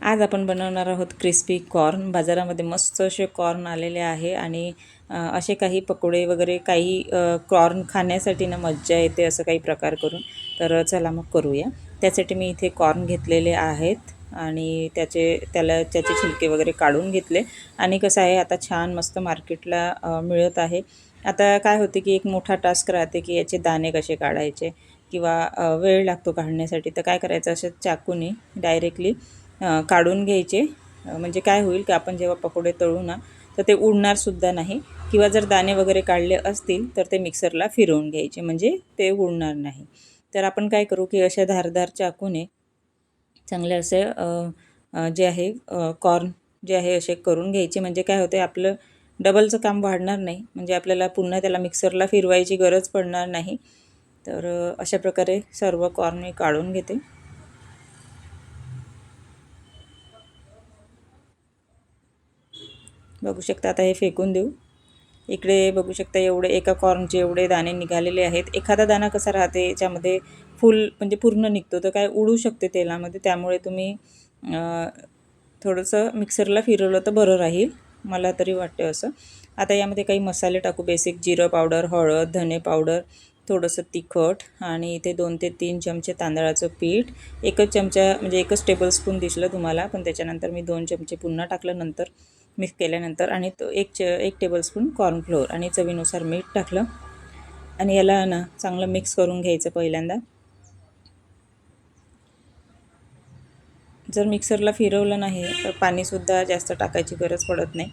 आज आपण बनवणार आहोत क्रिस्पी कॉर्न. बाजारामध्ये मस्त असे कॉर्न आलेले आहे आणि असे काही पकोडे वगैरे काही कॉर्न खाण्यासाठी ना मज्जा येते असं काही प्रकार करून. तर चला मग करूया. त्यासाठी मी इथे कॉर्न घेतलेले आहेत आणि त्याचे त्याला त्याचे छिलके वगैरे काढून घेतले. आणि कसं आहे आता छान मस्त मार्केटला मिळत आहे. आता काय होते की एक मोठा टास्क राहते की याचे दाणे कसे काढायचे किंवा वेळ लागतो काढण्यासाठी. तर काय करायचं असं चाकूने डायरेक्टली काढून घ्यायचे. म्हणजे काय होईल की आपण जेव्हा पकोडे तळू ना तर ते उडणारसुद्धा नाही. किंवा जर दाणे वगैरे काढले असतील तर ते मिक्सरला फिरवून घ्यायचे. म्हणजे ते उडणार नाही. तर आपण काय करू की अशा धारदार चाकूने चांगले असे जे आहे कॉर्न जे आहे असे करून घ्यायचे. म्हणजे काय होते आपलं डबलचं काम वाढणार नाही. म्हणजे आपल्याला पुन्हा त्याला मिक्सरला फिरवायची गरज पडणार नाही. तर अशा प्रकारे सर्व कॉर्न मी काढून घेते. बघू शकता आता हे फेकून देऊ. इकडे बघू शकता एवढे एका कॉर्नचे एवढे दाणे निघालेले आहेत. एखादा दाणा कसा राहते याच्यामध्ये फुल म्हणजे पूर्ण निघतो तर काय उडू शकते तेलामध्ये. त्यामुळे तुम्ही थोडंसं मिक्सरला फिरवलं तर बरं राहील. मला तरी वाटते असं. आता यामध्ये काही मसाले टाकू. बेसिक जिरं पावडर हळद धने पावडर थोडंसं तिखट आणि इथे दोन ते तीन चमचे तांदळाचं पीठ. एकच चमचा म्हणजे एकच टेबलस्पून दिसलं तुम्हाला पण त्याच्यानंतर मी दोन चमचे पुन्हा टाकलं नंतर. मिक्स केल्यानंतर आणि तो एक च एक टेबलस्पून कॉर्नफ्लोअर आणि चवीनुसार मीठ टाकलं. आणि याला ना चांगलं मिक्स करून घ्यायचं पहिल्यांदा. जर मिक्सरला फिरवलं नाही तर पाणीसुद्धा जास्त टाकायची गरज पडत नाही.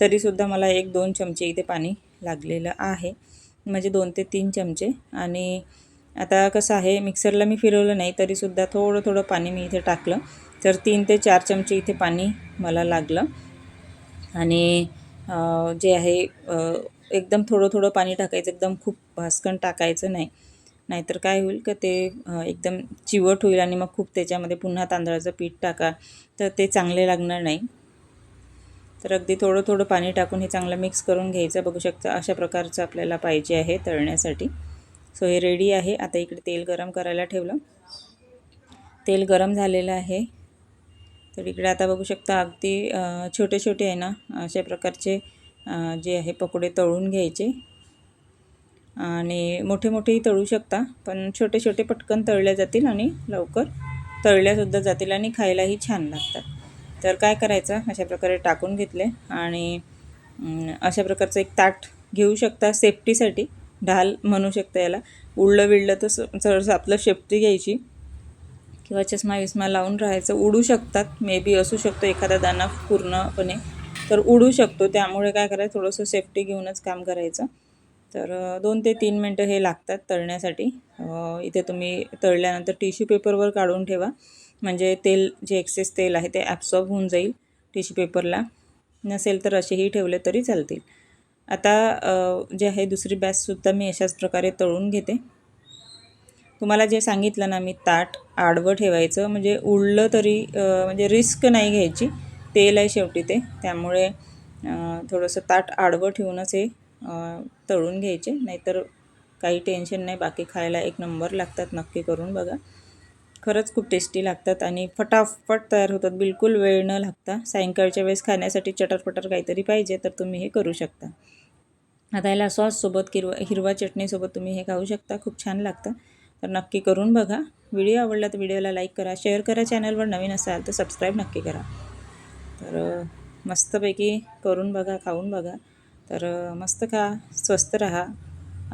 तरीसुद्धा मला एक दोन चमचे इथे पाणी लागलेलं आहे. म्हणजे दोन ते तीन चमचे. आणि आता कसं आहे मिक्सरला मी फिरवलं नाही तरीसुद्धा थोडं थोडं पाणी मी इथे टाकलं. तर तीन ते चार चमचे इथे पाणी मला लागलं. आणि जे आहे एकदम थोडं थोडं पाणी टाकायचं एकदम खूप भासकन टाकायचं नाही. नाहीतर काय होईल का ते एकदम चिवट होईल आणि मग खूप त्याच्यामध्ये पुन्हा तांदळाचं पीठ टाका तर ते चांगले लागणार नाही. तर अगदी थोडं थोडं पाणी टाकून हे चांगलं मिक्स करून घ्यायचं. बघू शकता अशा प्रकारचं आपल्याला पाहिजे आहे तळण्यासाठी. सो हे रेडी आहे. आता इकडे तेल गरम करायला ठेवलं. तेल गरम झालेलं आहे. तर इकडे आता बघू शकता अगदी छोटे छोटे आहे ना अशा प्रकारचे जे आहे पकोडे तळून घ्यायचे. आणि मोठे मोठेही तळू शकता पण छोटे छोटे पटकन तळले जातील आणि लवकर तळल्यासुद्धा जातील आणि खायलाही छान लागतात. तर काय करायचं? अशा प्रकारे टाकून घेतले आणि अशा प्रकारचं एक ताट घेऊ शकता सेफ्टीसाठी ढाल म्हणू शकता याला. उडलं विडलं तर स आपलं सेफ्टी घ्यायची. किंवा चष्मा विस्मा लावून राहायचं उडू शकतात. मे बी असू शकतो एखादा दाना पूर्णपणे. तर उडू शकतो. त्यामुळे काय करायचं? थोडंसं सेफ्टी घेऊनच काम करायचं. तर दोन ते तीन मिनटं हे लागतात तळण्यासाठी. इथे तुम्ही तळल्यानंतर टिश्यू पेपरवर काढून ठेवा. म्हणजे तेल जे एक्सेस तेल आहे ते ॲब्सॉर्ब होऊन जाईल टिश्यू पेपरला नसेल तर असेही ठेवले तरी चालतील. आता जे आहे दुसरी बॅचसुद्धा मी अशाच प्रकारे तळून घेते. तुम्हाला जे सांगितलं ना मी ताट आडवं ठेवायचं म्हणजे उडलं तरी म्हणजे रिस्क नाही घ्यायची तेल आहे शेवटी ते. त्यामुळे थोडंसं ताट आडवं ठेवूनच हे तळून घ्यायचे. नाहीतर काही टेन्शन नाही बाकी खायला एक नंबर लागतात नक्की करून बघा. खरंच खूप टेस्टी लागतात आणि फटाफट तयार होतात. बिलकुल वेळ न लागता. सायंकाळच्या वेळेस खाण्यासाठी चटरपटर काहीतरी पाहिजे तर तुम्ही हे करू शकता. आता याला सॉससोबत किरवा हिरवा चटणीसोबत तुम्ही हे खाऊ शकता. खूप छान लागतं. तर नक्की करून बघा. व्हिडिओ आवडला तर व्हिडिओला लाईक करा शेअर करा चॅनलवर नवीन असाल तर सबस्क्राईब नक्की करा. तर मस्तपैकी करून बघा खाऊन बघा. तर मस्त खा स्वस्त रहा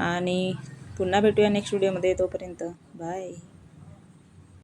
आणि पुन्हा भेटूया नेक्स्ट व्हिडिओमध्ये तोपर्यंत. बाय